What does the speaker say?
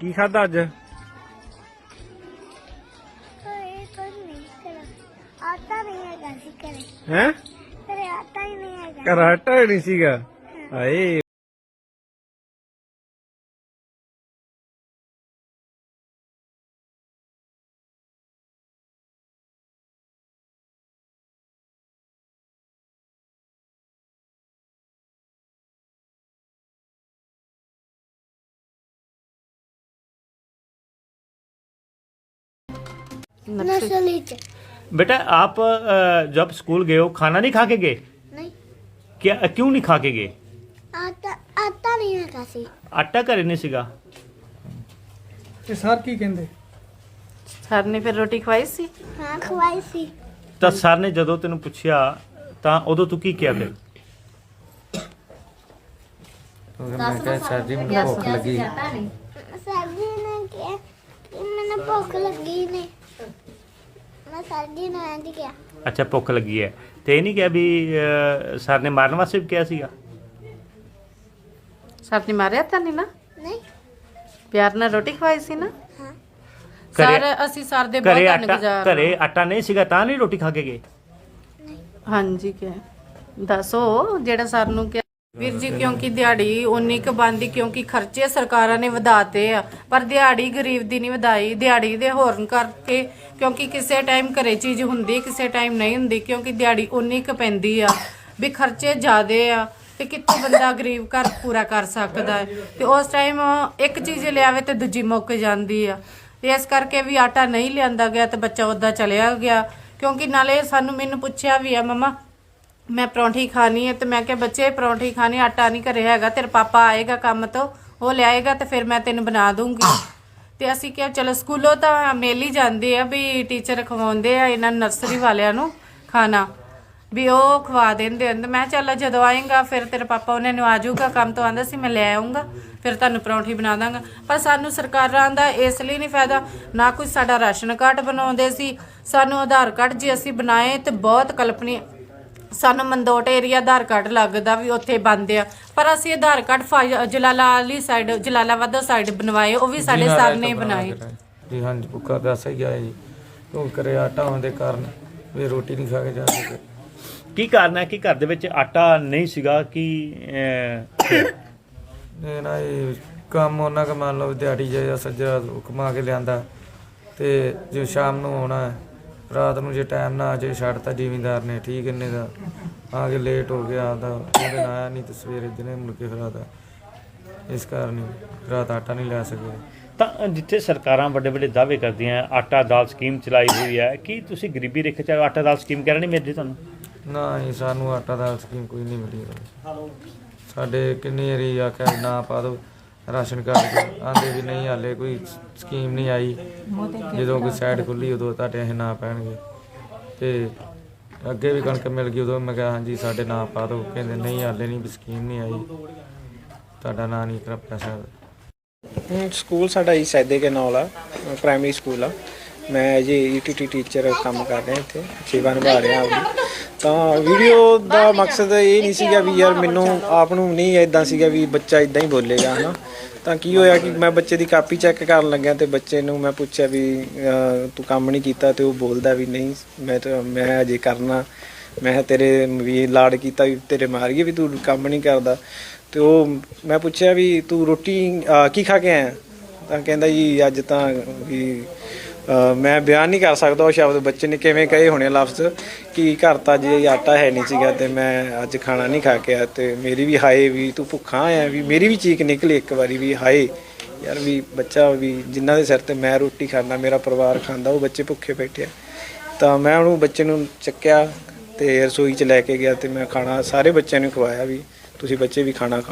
ਕੀ ਖਾਦਾ ਅੱਜ? ਇਹ ਤਾਂ ਨਹੀਂ ਕਰਾ ਆਟਾ ਨਹੀਂ ਹੈਗਾ ਸੀ ਕਰੇ ਹੈ? ਕਰੇ ਆਟਾ ਹੀ ਨਹੀਂ ਹੈਗਾ। ਕਰਾਟਾ ਹੀ ਨਹੀਂ ਸੀਗਾ? ਹਾਏ। ਨਸਲੀ ਚ बेटा आप अ, जब स्कूल गए हो खाना नहीं खा के गए ਨਹੀਂ क्या क्यों नहीं खा के गए ਆਟਾ ਆਟਾ ਨਹੀਂ ਹੈਗਾ ਸੀ ਆਟਾ ਘਰੇ ਨਹੀਂ ਸੀਗਾ ਤੇ ਸਰ ਕੀ ਕਹਿੰਦੇ ਸਰ ਨੇ ਫਿਰ ਰੋਟੀ ਖਵਾਈ ਸੀ ਹਾਂ ਖਵਾਈ ਸੀ ਤਾਂ ਸਰ ਨੇ ਜਦੋਂ ਤੈਨੂੰ ਪੁੱਛਿਆ ਤਾਂ ਉਦੋਂ ਤੂੰ ਕੀ ਕਿਹਾ ਫਿਰ ਮੈਂ ਕਿਹਾ ਸਰ ਜੀ ਮੈਨੂੰ ਭੁੱਖ ਲੱਗੀ ਸਰਦੀ ਨੇ ਕਿਹਾ ਕਿ ਮੈਨੂੰ ਭੁੱਖ ਲੱਗੀ ਨੇ ਮੈਂ ਸਰਦੀ ਨੂੰ ਇੰਜ ਕਿਹਾ। ਅੱਛਾ ਭੁੱਖ ਲੱਗੀ ਹੈ। ਤੇ ਇਹ ਨਹੀਂ ਕਿਹਾ ਵੀ ਸਰ ਨੇ ਮਾਰਨ ਵਾਸਤੇ ਵੀ ਕਿਹਾ ਸੀਗਾ? ਸਰ ਨੇ ਮਾਰਿਆ ਤਾਂ ਨਹੀਂ ਨਾ? ਨਹੀਂ। ਪਿਆਰ ਨਾਲ ਰੋਟੀ ਖਵਾਈ ਸੀ ਨਾ? ਹਾਂ। ਸਰ ਘਰੇ ਅਸੀਂ ਸਰ ਦੇ ਬਹੁਤ ਘਰੇ ਧੰਨ ਆਟਾ ਗੁਜ਼ਾਰ ਘਰੇ ਆਟਾ ਨਹੀਂ ਸੀਗਾ ਤਾਂ ਨਹੀਂ ਰੋਟੀ ਖਾ ਕੇ ਗਏ? ਹਾਂਜੀ ਕਿ ਦੱਸੋ ਜਿਹੜਾ ਸਰ ਨੂੰ ਕਿਹਾ ਵੀਰ ਜੀ, ਕਿਉਂਕਿ ਦਿਹਾੜੀ ਉਨੀ ਕੁ ਬੰਦੀ ਕਿਉਂਕਿ ਖਰਚੇ ਸਰਕਾਰਾਂ ਨੇ ਵਧਾਤੇ ਆ, ਪਰ ਦਿਹਾੜੀ ਗਰੀਬ ਦੀ ਨਹੀਂ ਵਧਾਈ, ਦਿਹਾੜੀ ਦੇ ਹੋਰਨ ਕਰਕੇ, ਕਿਉਂਕਿ ਕਿਸੇ ਟਾਈਮ ਘਰੇ ਚੀਜ਼ ਹੁੰਦੀ, ਕਿਸੇ ਟਾਈਮ ਨਹੀਂ ਹੁੰਦੀ, ਕਿਉਂਕਿ ਦਿਹਾੜੀ ਉਨੀ ਕੁ ਪੈਂਦੀ ਆ, ਵੀ ਖਰਚੇ ਜ਼ਿਆਦੇ ਆ, ਤੇ ਕਿੱਥੋਂ ਬੰਦਾ ਗਰੀਬ ਘਰ ਪੂਰਾ ਕਰ ਸਕਦਾ ਹੈ? ਤੇ ਉਸ ਟਾਈਮ ਇੱਕ ਚੀਜ਼ ਲਿਆਵੇ ਤੇ ਦੂਜੀ ਮੁੱਕ ਜਾਂਦੀ ਆ। ਤੇ ਇਸ ਕਰਕੇ ਵੀ ਆਟਾ ਨਹੀਂ ਲਿਆਂਦਾ ਗਿਆ ਤੇ ਬੱਚਾ ਉੱਦਾਂ ਚਲਿਆ ਗਿਆ, ਕਿਉਂਕਿ ਨਾਲੇ ਸਾਨੂੰ ਮੈਨੂੰ ਪੁੱਛਿਆ ਵੀ ਆ, ਮਮਾ ਮੈਂ ਪਰੌਂਠੀ ਖਾਣੀ ਹੈ ਤੇ ਮੈਂ ਕਿਹਾ ਬੱਚੇ, ਪਰੌਂਠੀ ਖਾਣੀ, ਆਟਾ ਨਹੀਂ ਘਰੇ ਹੈਗਾ, ਤੇਰਾ ਪਾਪਾ ਆਏਗਾ ਕੰਮ ਤੋਂ, ਉਹ ਲਿਆਏਗਾ ਤੇ ਫਿਰ ਮੈਂ ਤੈਨੂੰ ਬਣਾ ਦੂੰਗੀ। ਤੇ ਅਸੀਂ ਕਿਹਾ ਚਲੋ ਸਕੂਲੋਂ ਤਾਂ ਮਿਲ ਹੀ ਜਾਂਦੇ ਆ ਵੀ ਟੀਚਰ ਖਵਾਉਂਦੇ ਆ ਇਹਨਾਂ ਨਰਸਰੀ ਵਾਲਿਆਂ ਨੂੰ ਖਾਣਾ, ਵੀ ਉਹ ਖਵਾ ਦਿੰਦੇ ਹਨ ਮੈਂ ਚੱਲ ਜਦੋਂ ਆਏਗਾ ਫਿਰ ਤੇਰਾ ਪਾਪਾ ਉਹਨੇ ਨੂੰ ਆ ਜਾਊਗਾ ਕੰਮ ਤੋਂ, ਆਂਦਾ ਸੀ ਮੈਂ ਲੈ ਆਉਂਗਾ ਫਿਰ ਤੁਹਾਨੂੰ ਪਰੌਂਠੀ ਬਣਾ ਦਾਂਗਾ। ਪਰ ਸਾਨੂੰ ਸਰਕਾਰਾਂ ਦਾ ਇਸ ਲਈ ਨਹੀਂ ਫਾਇਦਾ, ਨਾ ਕੋਈ ਸਾਡਾ ਰਾਸ਼ਨ ਕਾਰਡ ਬਣਾਉਂਦੇ ਸੀ, ਸਾਨੂੰ ਆਧਾਰ ਕਾਰਡ ਜੇ ਅਸੀਂ ਬਣਾਏ ਤੇ ਬਹੁਤ ਕਲਪਨੀ ਸਾਨੂੰ ਮੰਦੋਟ ਏਰੀਆ ਆਧਾਰ ਕਾਰਡ ਲੱਗਦਾ ਵੀ ਉੱਥੇ ਬੰਦ ਆ। ਪਰ ਅਸੀਂ ਆਧਾਰ ਕਾਰਡ ਫਾ- ਜਲਾਲਾ ਵਾਲੀ ਸਾਈਡ ਜਲਾਲਾਬਾਦ ਸਾਈਡ ਬਣਵਾਏ ਉਹ ਵੀ ਸਾਡੇ ਸਰ ਨੇ ਬਣਾਏ। ਜੀ ਹਾਂਜੀ ਭੁੱਖਾ ਦੱਸ ਹੀ ਗਿਆ ਜੀ। ਉਹ ਕਰੇ ਆਟਾ ਹੋਣ ਦੇ ਕਾਰਨ ਵੀ ਰੋਟੀ ਨਹੀਂ ਖਾ ਕੇ ਜਾ ਸਕੇ। ਕੀ ਕਾਰਨ ਹੈ ਕਿ ਘਰ ਦੇ ਵਿੱਚ ਆਟਾ ਨਹੀਂ ਸੀਗਾ ਕਿ ਅ, ਇਹ ਨਾ ਇਹ ਕੰਮ ਉਹਨਾਂ ਦਾ ਮੰਨ ਲਓ ਦਿਹਾੜੀ ਜੇ ਸੱਜਾ ਕਮਾ ਕੇ ਲਿਆਂਦਾ ਤੇ ਜੇ ਸ਼ਾਮ ਨੂੰ ਆਉਣਾ ਰਾਤ ਨੂੰ ਜੇ ਟਾਈਮ ਨਾ ਆ ਜੇ ਛੱਡਤਾ ਜ਼ਿਮੀਂਦਾਰ ਨੇ ਠੀਕ ਇੰਨੇ ਦਾ। ਆ ਕੇ ਲੇਟ ਹੋ ਗਿਆ ਆਦਾ ਉਹਦੇ ਨਾਲ ਆਇਆ ਨਹੀਂ ਤੇ ਸਵੇਰੇ ਦਿਨੇ ਮੁੜ ਕੇ ਫਿਰ ਆਦਾ ਇਸ ਕਾਰਨ ਹੀ ਰਾਤ ਆਟਾ ਨਹੀਂ ਲੈ ਸਕੇ। ਤਾਂ ਜਿੱਥੇ ਸਰਕਾਰਾਂ ਵੱਡੇ ਵੱਡੇ ਦਾਅਵੇ ਕਰਦੀਆਂ ਆਟਾ ਦਾਲ ਸਕੀਮ ਚਲਾਈ ਹੋਈ ਹੈ ਕੀ ਤੁਸੀਂ ਗਰੀਬੀ ਰੇਖਾ ਚ ਆਟਾ ਦਾਲ ਸਕੀਮ ਕਹਿ ਰਹੇ ਨਹੀਂ ਮਿਲਦੀ ਤੁਹਾਨੂੰ? ਨਾ ਹੀ ਸਾਨੂੰ ਆਟਾ ਦਾਲ ਸਕੀਮ ਕੋਈ ਨਹੀਂ ਮਿਲੀ। ਸਾਡੇ ਕਿੰਨੀ ਵਾਰੀ ਆਖਿਆ ਨਾ ਪਾ ਦਿਓ। ਰਾਸ਼ਨ ਕਾਰਡ ਆਂਦੇ ਵੀ ਨਹੀਂ, ਹਾਲੇ ਕੋਈ ਸਕੀਮ ਨਹੀਂ ਆਈ। ਜਦੋਂ ਕੋਈ ਸਾਈਡ ਖੁੱਲੀ, ਉਦੋਂ ਤੁਹਾਡੇ ਇਹ ਨਾਂ ਪੈਣਗੇ। ਤੇ ਅੱਗੇ ਵੀ ਕਣਕ ਮਿਲ ਗਈ, ਉਦੋਂ ਮੈਂ ਕਿਹਾ, ਹਾਂਜੀ, ਸਾਡੇ ਨਾਂ ਪਾ ਦਿਓ। ਕਹਿੰਦੇ, ਨਹੀਂ, ਹਾਲੇ ਨਹੀਂ, ਵੀ ਸਕੀਮ ਨਹੀਂ ਆਈ। ਤੁਹਾਡਾ ਨਾਂ ਨਹੀਂ ਕਰ ਪੈਸਾ। ਸਕੂਲ ਸਾਡਾ ਹੀ ਸੈਦੇ ਕੇ ਨਾਲ ਆ ਪ੍ਰਾਇਮਰੀ ਸਕੂਲ ਆ। ਮੈਂ ਜੀ ਈਟੀਟੀ ਟੀਚਰ ਕੰਮ ਕਰ ਰਿਹਾ ਇੱਥੇ, ਸੇਵਾ ਨਿਭਾ ਰਿਹਾ ਆਪਦੀ। ਤਾਂ ਵੀਡੀਓ ਦਾ ਮਕਸਦ ਇਹ ਨਹੀਂ ਸੀਗਾ ਵੀ ਯਾਰ ਮੈਨੂੰ ਆਪ ਨੂੰ ਨਹੀਂ ਇਦਾਂ ਸੀਗਾ ਵੀ ਬੱਚਾ ਇਦਾਂ ਹੀ ਬੋਲੇਗਾ, ਹਨਾ। ਤਾਂ ਕੀ ਹੋਇਆ ਕਿ ਮੈਂ ਬੱਚੇ ਦੀ ਕਾਪੀ ਚੈੱਕ ਕਰਨ ਲੱਗਿਆ ਤੇ ਬੱਚੇ ਨੂੰ ਮੈਂ ਪੁੱਛਿਆ ਵੀ ਅਹ, ਤੂੰ ਕੰਮ ਨਹੀਂ ਕੀਤਾ ਤੇ ਉਹ ਬੋਲਦਾ ਵੀ ਨਹੀਂ ਮੈਂ ਤਾਂ ਮੈਂ ਅਜੇ ਕਰਨਾ। ਮੈਂ ਕਿਹਾ ਤੇਰੇ ਵੀ ਲਾੜ ਕੀਤਾ ਵੀ ਤੇਰੇ ਮਾਰੀਏ ਵੀ ਤੂੰ ਕੰਮ ਨਹੀਂ ਕਰਦਾ। ਤੇ ਉਹ ਮੈਂ ਪੁੱਛਿਆ ਵੀ ਤੂੰ ਰੋਟੀ ਅਹ, ਕੀ ਖਾ ਕੇ ਆਇਆ? ਤਾਂ ਕਹਿੰਦਾ ਜੀ ਅੱਜ ਤਾਂ ਵੀ ਮੈਂ ਬਿਆਨ ਨਹੀਂ ਕਰ ਸਕਦਾ ਉਹ ਸ਼ਬਦ ਬੱਚੇ ਨੇ ਕਿਵੇਂ ਕਹੇ ਹੋਣੇ ਲਫ਼ਜ਼। ਕਿ ਘਰ ਤਾਂ ਜੇ ਆਟਾ ਹੈ ਨਹੀਂ ਸੀਗਾ ਤੇ ਮੈਂ ਅੱਜ ਖਾਣਾ ਨਹੀਂ ਖਾ ਕੇ ਆ ਤੇ ਮੇਰੀ ਵੀ ਹਾਏ ਵੀ ਤੂੰ ਭੁੱਖਾ ਆਇਆ ਵੀ ਮੇਰੀ ਵੀ ਚੀਕ ਨਿਕਲੀ ਇੱਕ ਵਾਰੀ ਵੀ ਹਾਏ। ਯਾਰ ਵੀ ਬੱਚਾ ਵੀ ਜਿਨ੍ਹਾਂ ਦੇ ਸਿਰ ਤੇ ਮੈਂ ਰੋਟੀ ਖਾਂਦਾ, ਮੇਰਾ ਪਰਿਵਾਰ ਖਾਂਦਾ, ਉਹ ਬੱਚੇ ਭੁੱਖੇ ਬੈਠੇ ਆ। ਤਾਂ ਮੈਂ ਉਹਨੂੰ ਬੱਚੇ ਨੂੰ ਚੱਕਿਆ ਤੇ ਰਸੋਈ 'ਚ ਲੈ ਕੇ ਗਿਆ ਤੇ ਮੈਂ ਖਾਣਾ ਸਾਰੇ ਬੱਚਿਆਂ ਨੂੰ ਖਵਾਇਆ ਵੀ ਤੁਸੀਂ ਬੱਚੇ ਵੀ ਖਾਣਾ ਖਾਓ